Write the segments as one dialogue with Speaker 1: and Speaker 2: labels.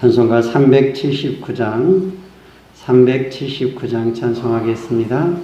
Speaker 1: 찬송가 379장 379장 찬송하겠습니다.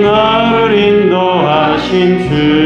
Speaker 1: 나를 인도하신 주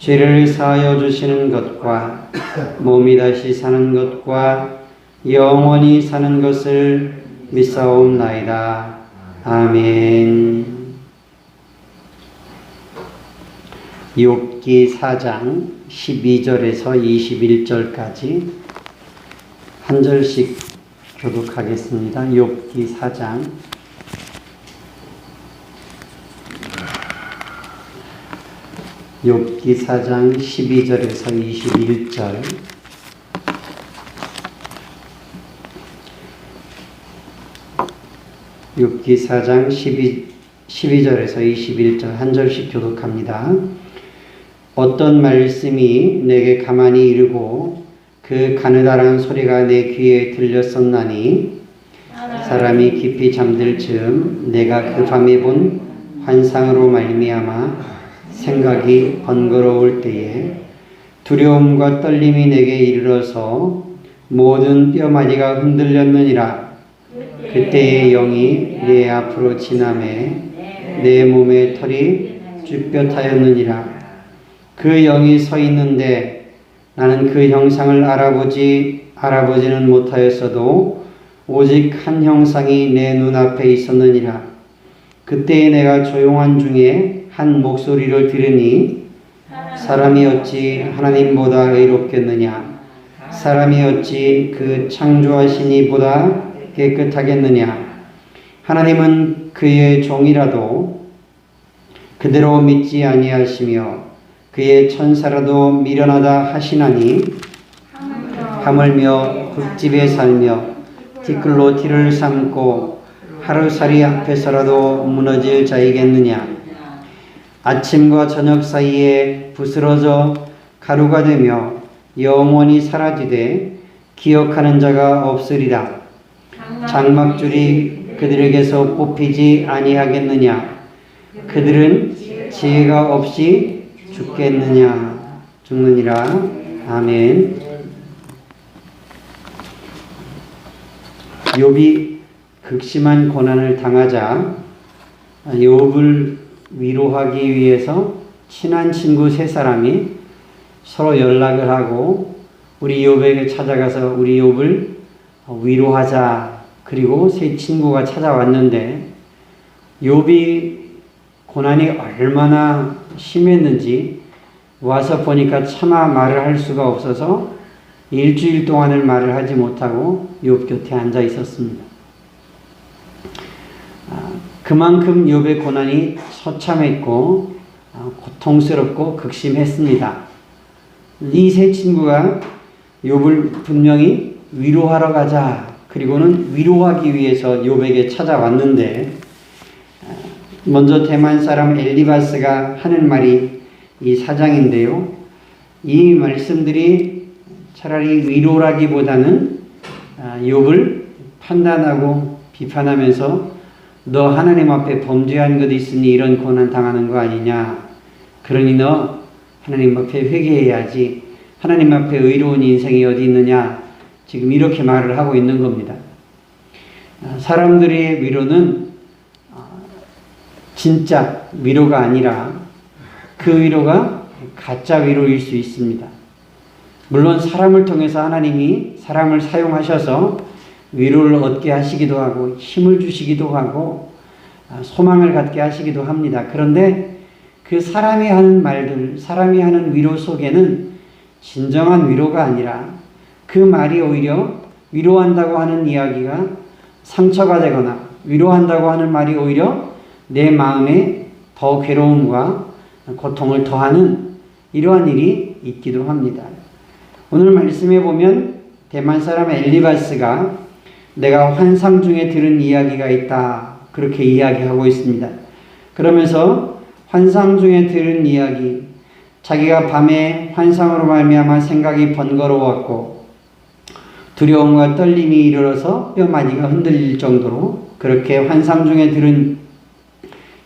Speaker 1: 죄를 사하여 주시는 것과 몸이 다시 사는 것과 영원히 사는 것을 믿사옵나이다. 아멘. 욥기 4장 12절에서 21절까지 한 절씩 교독하겠습니다. 욥기 4장 욥기 4장 12절에서 21절 욥기 4장 12, 12절에서 21절 한 절씩 교독합니다. 어떤 말씀이 내게 가만히 이르고 그 가느다란 소리가 내 귀에 들렸었나니 사람이 깊이 잠들 즈음 내가 그 밤에 본 환상으로 말미암아 생각이 번거로울 때에 두려움과 떨림이 내게 이르러서 모든 뼈마디가 흔들렸느니라. 그때의 영이 내 앞으로 지나매 내 몸의 털이 쭈뼛하였느니라. 그 영이 서 있는데 나는 그 형상을 알아보지 알아보지는 못하였어도 오직 한 형상이 내 눈앞에 있었느니라. 그때에 내가 조용한 중에 한 목소리를 들으니 사람이 어찌 하나님보다 의롭겠느냐? 사람이 어찌 그 창조하신 이보다 깨끗하겠느냐? 하나님은 그의 종이라도 그대로 믿지 아니하시며 그의 천사라도 미련하다 하시나니 하물며 흙집에 살며 티끌로 티를 삼고 하루살이 앞에서라도 무너질 자이겠느냐
Speaker 2: 아침과 저녁 사이에 부스러져 가루가 되며 영원히 사라지되 기억하는 자가 없으리라. 장막줄이 그들에게서 뽑히지 아니하겠느냐? 그들은 지혜가 없이 죽겠느냐? 죽느니라. 아멘. 욥이 극심한 고난을 당하자 욥을 위로하기 위해서 친한 친구 세 사람이 서로 연락을 하고 우리 욥에게 찾아가서 우리 욥을 위로하자. 그리고 세 친구가 찾아왔는데 욥이 고난이 얼마나 심했는지 와서 보니까 차마 말을 할 수가 없어서 일주일 동안을 말을 하지 못하고 욥 곁에 앉아 있었습니다. 아, 그만큼 욥의 고난이 처참했고 아, 고통스럽고 극심했습니다. 이 세 친구가 욥을 분명히 위로하러 가자. 그리고는 위로하기 위해서 욥에게 찾아왔는데 아, 먼저 대만 사람 엘리바스가 하는 말이 이 사장인데요. 이 말씀들이 차라리 위로라기보다는 아, 욥을 판단하고 비판하면서 너 하나님 앞에 범죄한 것 있으니 이런 고난 당하는 거 아니냐. 그러니 너 하나님 앞에 회개해야지. 하나님 앞에 의로운 인생이 어디 있느냐. 지금 이렇게 말을 하고 있는 겁니다. 아, 사람들의 위로는 아, 진짜 위로가 아니라 그 위로가 가짜 위로일 수 있습니다. 물론 사람을 통해서 하나님이 사람을 사용하셔서 위로를 얻게 하시기도 하고 힘을 주시기도 하고 아, 소망을 갖게 하시기도 합니다. 그런데 그 사람이 하는 말들, 사람이 하는 위로 속에는 진정한 위로가 아니라 그 말이 오히려 위로한다고 하는 이야기가 상처가 되거나 위로한다고 하는 말이 오히려 내 마음에 더 괴로움과 고통을 더하는 이러한 일이 있기도 합니다. 오늘 말씀에 보면 대만 사람 엘리바스가 내가 환상 중에 들은 이야기가 있다. 그렇게 이야기하고 있습니다. 그러면서 환상 중에 들은 이야기, 자기가 밤에 환상으로 말미암아 생각이 번거로웠고 두려움과 떨림이 이르러서 뼈마디가 흔들릴 정도로 그렇게 환상 중에 들은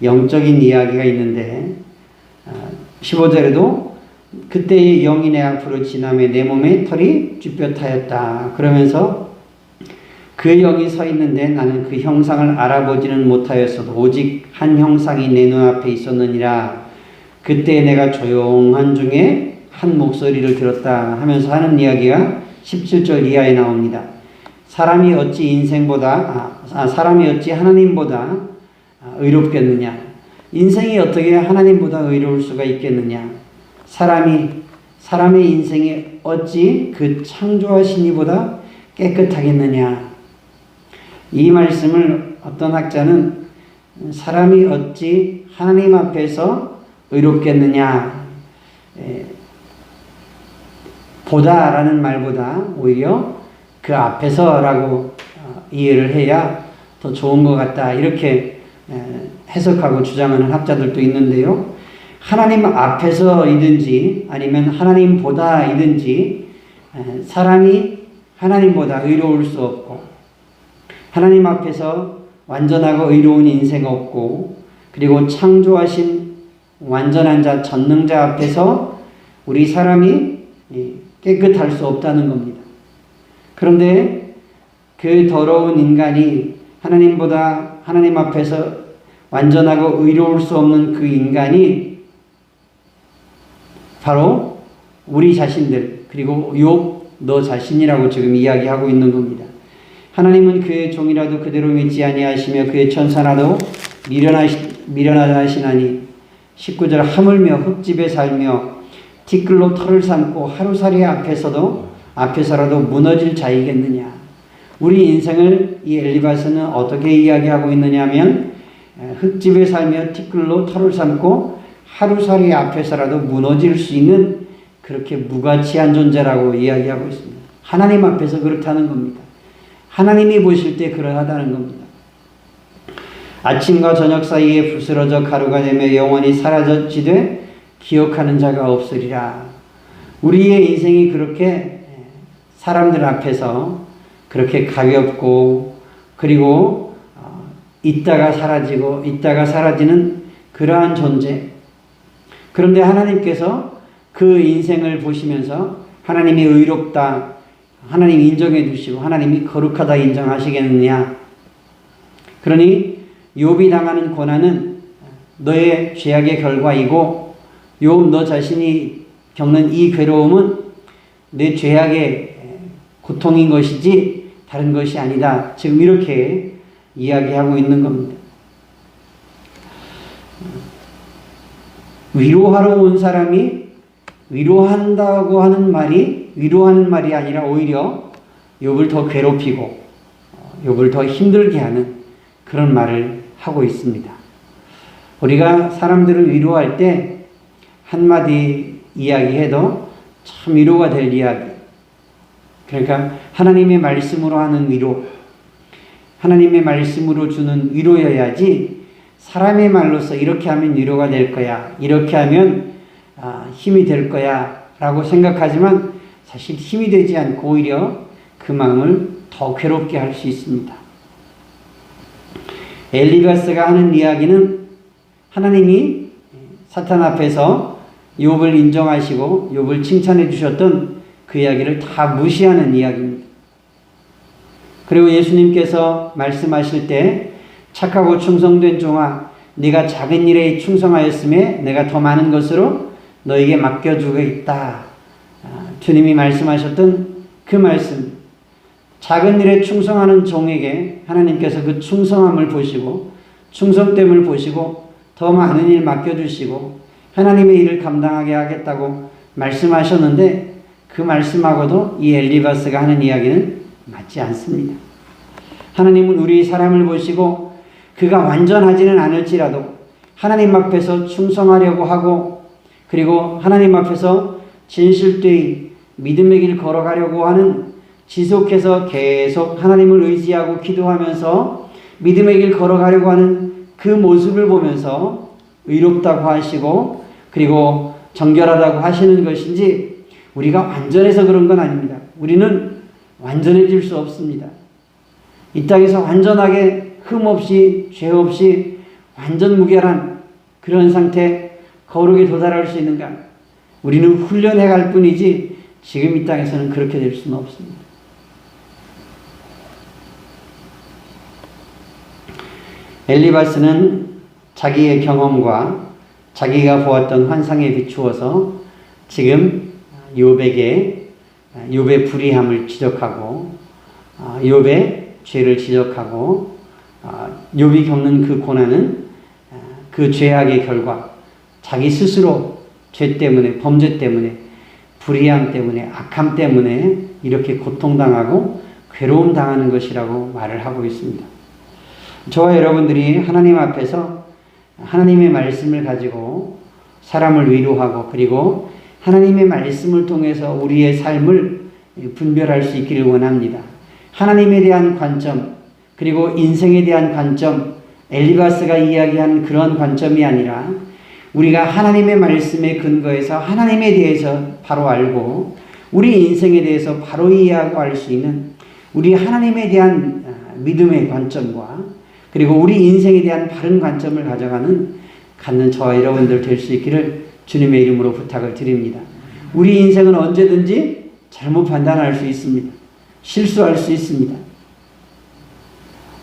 Speaker 2: 영적인 이야기가 있는데 15절에도 그때의 영이 내 앞으로 지나며 내 몸에 털이 쭈뼛하였다. 그러면서 그 영이 서 있는데 나는 그 형상을 알아보지는 못하였어도 오직 한 형상이 내 눈앞에 있었느니라. 그때 내가 조용한 중에 한 목소리를 들었다 하면서 하는 이야기가 17절 이하에 나옵니다. 사람이 어찌 인생보다 아, 아, 사람이 어찌 하나님보다 아, 의롭겠느냐? 인생이 어떻게 하나님보다 의로울 수가 있겠느냐? 사람이 사람의 인생이 어찌 그 창조하신 이보다 깨끗하겠느냐? 이 말씀을 어떤 학자는 사람이 어찌 하나님 앞에서 의롭겠느냐? 에, 보다라는 말보다 오히려 그 앞에서라고 어, 이해를 해야 더 좋은 것 같다. 이렇게 에, 해석하고 주장하는 학자들도 있는데요. 하나님 앞에서이든지 아니면 하나님보다이든지 에, 사람이 하나님보다 의로울 수 없고 하나님 앞에서 완전하고 의로운 인생 없고 그리고 창조하신 완전한 자 전능자 앞에서 우리 사람이 깨끗할 수 없다는 겁니다. 그런데 그 더러운 인간이 하나님보다 하나님 앞에서 완전하고 의로울 수 없는 그 인간이 바로 우리 자신들 그리고 욕 너 자신이라고 지금 이야기하고 있는 겁니다. 하나님은 그의 종이라도 그대로 믿지 아니하시며 그의 천사라도 미련하시, 미련하다 하시나니 19절 하물며 흙집에 살며 티끌로 털을 삼고 하루살이 앞에서도 앞에서라도 무너질 자이겠느냐. 우리 인생을 이 엘리바스는 어떻게 이야기하고 있느냐면 흙집에 살며 티끌로 털을 삼고 하루살이 앞에서라도 무너질 수 있는 그렇게 무가치한 존재라고 이야기하고 있습니다. 하나님 앞에서 그렇다는 겁니다. 하나님이 보실 때 그러하다는 겁니다. 아침과 저녁 사이에 부스러져 가루가 되며 영원히 사라졌지되 기억하는 자가 없으리라. 우리의 인생이 그렇게 사람들 앞에서 그렇게 가볍고 그리고 어, 있다가 사라지고 있다가 사라지는 그러한 존재. 그런데 하나님께서 그 인생을 보시면서 하나님이 의롭다, 하나님 인정해 주시고 하나님이 거룩하다 인정하시겠느냐? 그러니 욥이 당하는 고난은 너의 죄악의 결과이고 욥 너 자신이 겪는 이 괴로움은 내 죄악의 고통인 것이지 다른 것이 아니다. 지금 이렇게 이야기하고 있는 겁니다. 위로하러 온 사람이 위로한다고 하는 말이 위로하는 말이 아니라 오히려 욥을 더 괴롭히고 욥을 더 힘들게 하는 그런 말을 하고 있습니다. 우리가 사람들을 위로할 때 한마디 이야기해도 참 위로가 될 이야기. 그러니까 하나님의 말씀으로 하는 위로, 하나님의 말씀으로 주는 위로여야지 사람의 말로서 이렇게 하면 위로가 될 거야, 이렇게 하면 아, 힘이 될 거야 라고 생각하지만 사실 힘이 되지 않고 오히려 그 마음을 더 괴롭게 할 수 있습니다. 엘리바스가 하는 이야기는 하나님이 사탄 앞에서 욥을 인정하시고 욥을 칭찬해 주셨던 그 이야기를 다 무시하는 이야기입니다. 그리고 예수님께서 말씀하실 때 착하고 충성된 종아 네가 작은 일에 충성하였음에 내가 더 많은 것으로 너에게 맡겨주고 있다. 아, 주님이 말씀하셨던 그 말씀 작은 일에 충성하는 종에게 하나님께서 그 충성함을 보시고 충성됨을 보시고 더 많은 일 맡겨주시고 하나님의 일을 감당하게 하겠다고 말씀하셨는데 그 말씀하고도 이 엘리바스가 하는 이야기는 맞지 않습니다. 하나님은 우리 사람을 보시고 그가 완전하지는 않을지라도 하나님 앞에서 충성하려고 하고 그리고 하나님 앞에서 진실되이 믿음의 길 걸어가려고 하는 지속해서 계속 하나님을 의지하고 기도하면서 믿음의 길 걸어가려고 하는 그 모습을 보면서 의롭다고 하시고 그리고 정결하다고 하시는 것인지 우리가 완전해서 그런 건 아닙니다. 우리는 완전해질 수 없습니다. 이 땅에서 완전하게 흠 없이 죄 없이 완전 무결한 그런 상태 거룩에 도달할 수 있는가? 우리는 훈련해 갈 뿐이지 지금 이 땅에서는 그렇게 될 수는 없습니다. 엘리바스는 자기의 경험과 자기가 보았던 환상에 비추어서 지금 욥에게 욥의 불의함을 지적하고 욥의 죄를 지적하고 욥이 겪는 그 고난은 그 죄악의 결과 자기 스스로 죄 때문에 범죄 때문에 불의함 때문에 악함 때문에 이렇게 고통당하고 괴로움 당하는 것이라고 말을 하고 있습니다. 저와 여러분들이 하나님 앞에서 하나님의 말씀을 가지고 사람을 위로하고 그리고 하나님의 말씀을 통해서 우리의 삶을 분별할 수 있기를 원합니다. 하나님에 대한 관점 그리고 인생에 대한 관점 엘리바스가 이야기한 그런 관점이 아니라 우리가 하나님의 말씀에 근거해서 하나님에 대해서 바로 알고 우리 인생에 대해서 바로 이해하고 알 수 있는 우리 하나님에 대한 믿음의 관점과 그리고 우리 인생에 대한 바른 관점을 가져가는 갖는 저와 여러분들 될 수 있기를 주님의 이름으로 부탁을 드립니다. 우리 인생은 언제든지 잘못 판단할 수 있습니다. 실수할 수 있습니다.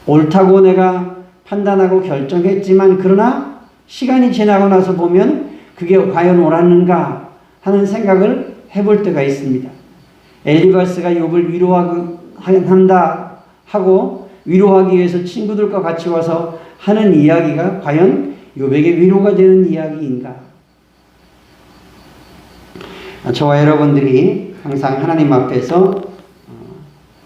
Speaker 2: 옳다고 내가 판단하고 결정했지만 그러나 시간이 지나고 나서 보면 그게 과연 옳았는가 하는 생각을 해볼 때가 있습니다. 엘리바스가 욥을 위로한다 하고 위로하기 위해서 친구들과 같이 와서 하는 이야기가 과연 욥에게 위로가 되는 이야기인가? 저와 여러분들이 항상 하나님 앞에서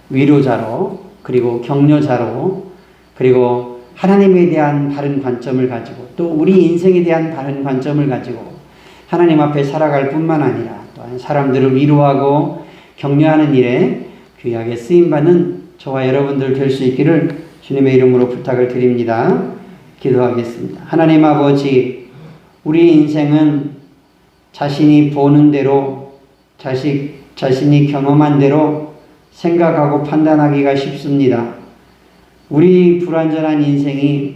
Speaker 2: 위로자로 그리고 격려자로 그리고 하나님에 대한 바른 관점을 가지고 또 우리 인생에 대한 바른 관점을 가지고 하나님 앞에 살아갈 뿐만 아니라 또한 사람들을 위로하고 격려하는 일에 귀하게 쓰임 받는 저와 여러분들 될 수 있기를 주님의 이름으로 부탁을 드립니다. 기도하겠습니다. 하나님 아버지, 우리 인생은 자신이 보는 대로, 자식, 자신이 경험한 대로 생각하고 판단하기가 쉽습니다. 우리 불완전한 인생이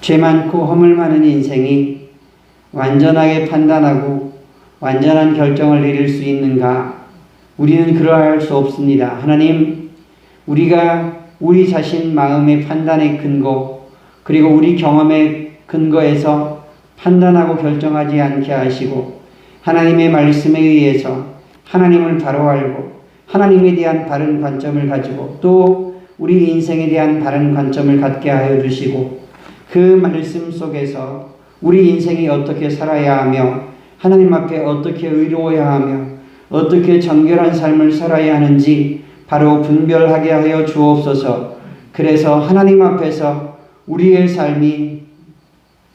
Speaker 2: 죄 많고 허물 많은 인생이 완전하게 판단하고 완전한 결정을 내릴 수 있는가? 우리는 그러할 수 없습니다. 하나님, 우리가 우리 자신 마음의 판단의 근거, 그리고 우리 경험의 근거에서 판단하고 결정하지 않게 하시고, 하나님의 말씀에 의해서 하나님을 바로 알고, 하나님에 대한 바른 관점을 가지고, 또 우리 인생에 대한 바른 관점을 갖게 하여 주시고, 그 말씀 속에서 우리 인생이 어떻게 살아야 하며, 하나님 앞에 어떻게 의로워야 하며, 어떻게 정결한 삶을 살아야 하는지 바로 분별하게 하여 주옵소서. 그래서 하나님 앞에서 우리의 삶이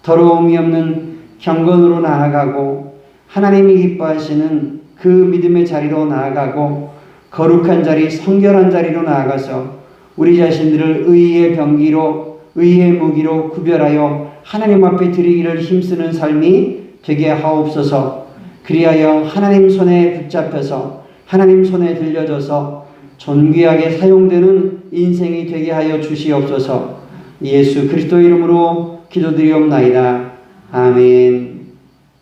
Speaker 2: 더러움이 없는 경건으로 나아가고 하나님이 기뻐하시는 그 믿음의 자리로 나아가고 거룩한 자리, 성결한 자리로 나아가서 우리 자신들을 의의 병기로 의의 무기로 구별하여 하나님 앞에 드리기를 힘쓰는 삶이 되게 하옵소서. 그리하여 하나님 손에 붙잡혀서 하나님 손에 들려져서 존귀하게 사용되는 인생이 되게 하여 주시옵소서. 예수 그리스도 이름으로 기도드리옵나이다. 아멘.